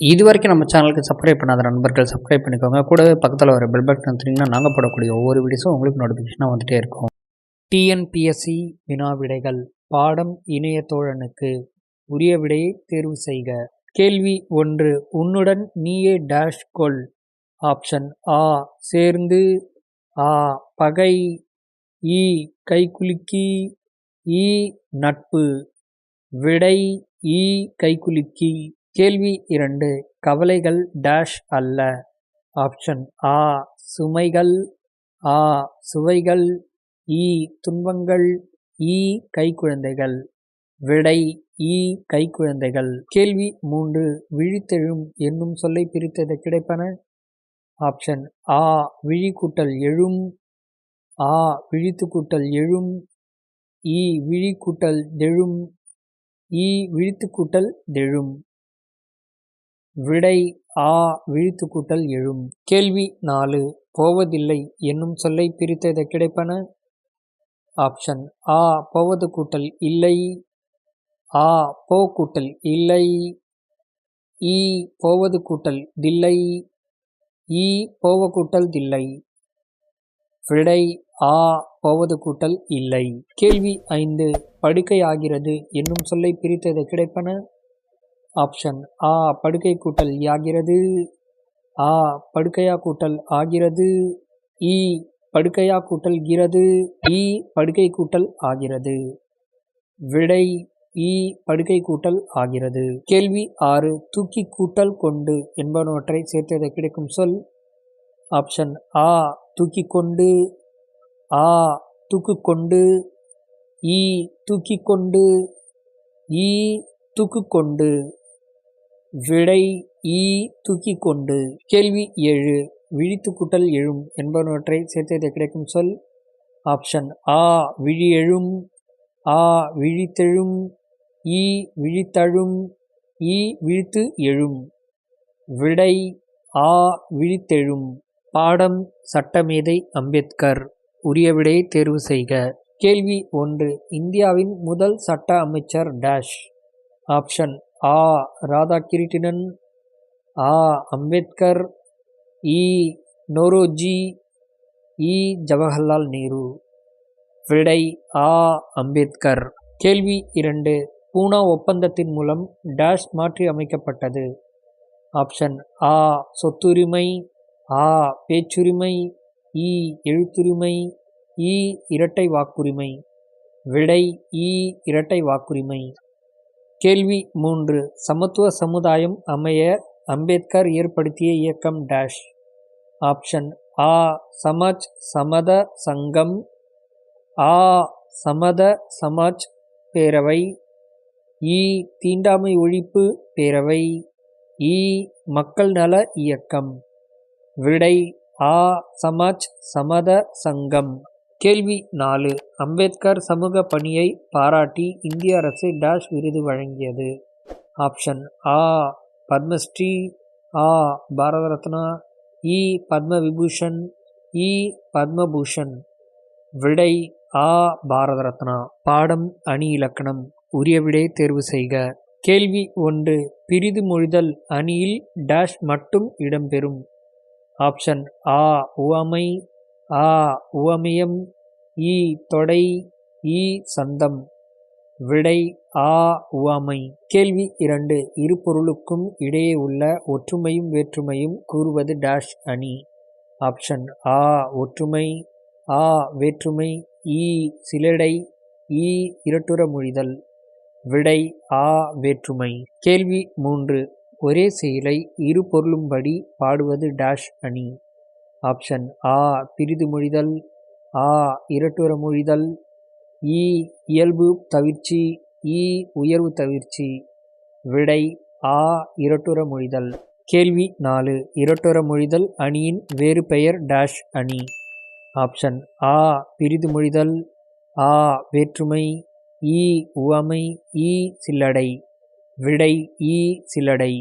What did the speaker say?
இது வரைக்கும் நம்ம சேனலுக்கு சப்ஸ்கிரைப் பண்ணாத நண்பர்கள் சப்ஸ்கிரைப் பண்ணிக்கோங்க. கூடவே பக்கத்தில் வர பெல் பட்டன் வந்தீங்கன்னா நாங்கள் போடக்கூடிய ஒவ்வொரு வீடியோஸும் உங்களுக்கு நோட்டிஃபிகேஷனாக வந்துகிட்டே இருக்கும். டிஎன்பிஎஸ்சி வினா விடைகள். பாடம் இணைய தோழனுக்கு உரிய விடையை தேர்வு செய்க. கேள்வி ஒன்று. உன்னுடன் நீயே டேஷ் கொள். ஆப்ஷன் ஆ சேர்ந்து ஆ. பகை. இ. கைக்குலுக்கி. இ. நட்பு. விடை. இ. கைக்குலுக்கி. கேள்வி இரண்டு. கவலைகள் டேஷ் அல்ல. ஆப்ஷன் ஆ சுமைகள். ஆ சுவைகள். ஈ துன்பங்கள். ஈ கைக்குழந்தைகள். விடை இ கைக்குழந்தைகள். கேள்வி மூன்று. விழித்தெழும் என்னும் சொல்லை பிரித்தது கிடைப்பன? ஆப்ஷன் ஆ விழி கூட்டல் எழும். ஆ விழித்து கூட்டல் எழும். ஈ விழி கூட்டல் தெழும். ஈ விழித்து கூட்டல் தெழும். விடை ஆ விழித்து கூட்டல் எழும். கேள்வி நாலு போவதில்லை என்னும் சொல்லை பிரித்தது கிடைப்பன? ஆப்ஷன் ஆ போவது கூட்டல் இல்லை. ஆ போ கூட்டல் இல்லை. ஈ போவது கூட்டல் தில்லை. ஈ போவ கூட்டல் தில்லை. விடை ஆ போவது கூட்டல் இல்லை. கேள்வி ஐந்து படுக்கை ஆகிறது என்னும் சொல்லை பிரித்தது கிடைப்பன? ஆப்ஷன். ஆ படுக்கை கூட்டல் யாகிறது ஆ படுக்கையா கூட்டல் ஆகிறது. இ படுக்கையா கூட்டல் கிறது. இ படுக்கை கூட்டல் ஆகிறது. விடை இ படுக்கை கூட்டல் ஆகிறது. கேள்வி ஆறு தூக்கி கூட்டல் கொண்டு என்பனவற்றை சேர்த்ததை கிடைக்கும் சொல். ஆப்ஷன் ஆ தூக்கி கொண்டு. ஆ தூக்கு கொண்டு. ஈ தூக்கி கொண்டு. ஈ தூக்கு கொண்டு. விடை ஈ தூக்கி கொண்டு கேள்வி ஏழு விழித்து கூட்டல் எழும் என்பனவற்றை சேர்த்தது கிடைக்கும் சொல் ஆப்ஷன் ஆ விழி எழும் ஆ விழித்தெழும் ஈ விழித்தழும் ஈ விழித்து எழும். விடை ஆ விழித்தெழும் பாடம் சட்டமேதை அம்பேத்கர் உரிய விடையை தேர்வு செய்க. கேள்வி ஒன்று இந்தியாவின் முதல் சட்ட அமைச்சர் டேஷ். ஆப்ஷன் ஆ ராதாகிருட்டிணன் ஆ அம்பேத்கர் இ நோரோஜி இ ஜவஹர்லால் நேரு. விடை ஆ அம்பேத்கர். கேள்வி இரண்டு. பூனா ஒப்பந்தத்தின் மூலம் டேஷ் மாற்றி அமைக்கப்பட்டது. ஆப்ஷன் ஆ சொத்துரிமை ஆ பேச்சுரிமை இ எழுத்துரிமை இ இரட்டை வாக்குரிமை. விடை இ இரட்டை வாக்குரிமை. கேள்வி மூன்று. சமத்துவ சமுதாயம் அமைய அம்பேத்கர் ஏற்படுத்திய இயக்கம் டேஷ் ஆப்ஷன் ஆ சமாஜ் சமத சங்கம். ஆ சமத சமாஜ் பேரவை. இ தீண்டாமை ஒழிப்பு பேரவை. இ மக்கள் நல இயக்கம். விடை ஆ சமாஜ் சமத சங்கம். கேள்வி நாலு. அம்பேத்கர் சமூக பணியை பாராட்டி இந்திய அரசு டேஷ் விருது வழங்கியது. ஆப்ஷன் ஆ. பத்மஸ்ரீ. ஆ. பாரத ரத்னா இ. பத்ம விபூஷன் இ. பத்மபூஷன். விடை ஆ. பாரத ரத்னா பாடம் அணி இலக்கணம் உரிய விடை தேர்வு செய்க. கேள்வி ஒன்று. பிரிது மொழிதல் அணியில் டேஷ் மட்டும் இடம்பெறும். ஆப்ஷன் ஆ. உவமை. ஆ உவமியம் ஈ தொடை ஈ சந்தம். விடை ஆ உவாமை. கேள்வி இரண்டு. இரு பொருளுக்கும் இடையே உள்ள ஒற்றுமையும் வேற்றுமையும் கூறுவது டேஷ் அணி. ஆப்ஷன் ஆ ஒற்றுமை ஆ வேற்றுமை ஈ சிலடை ஈ இரட்டுற மொழிதல் விடை ஆ வேற்றுமை. கேள்வி மூன்று. ஒரே செயலை இரு பொருளும்படி பாடுவது டேஷ் அணி. ஆப்ஷன் ஆ பிரிது மொழிதல் ஆ இரட்டுற மொழிதல் ஈ இயல்பு தவிர்ச்சி ஈ உயர்வு தவிர்ச்சி. விடை ஆ இரட்டுற மொழிதல். கேள்வி நாலு இரட்டுற மொழிதல் அணியின் வேறு பெயர் டேஷ் அணி. ஆப்ஷன் ஆ பிரிது மொழிதல் ஆ வேற்றுமை ஈ உவமை ஈ சில்லடை. விடை ஈ சில்லடை.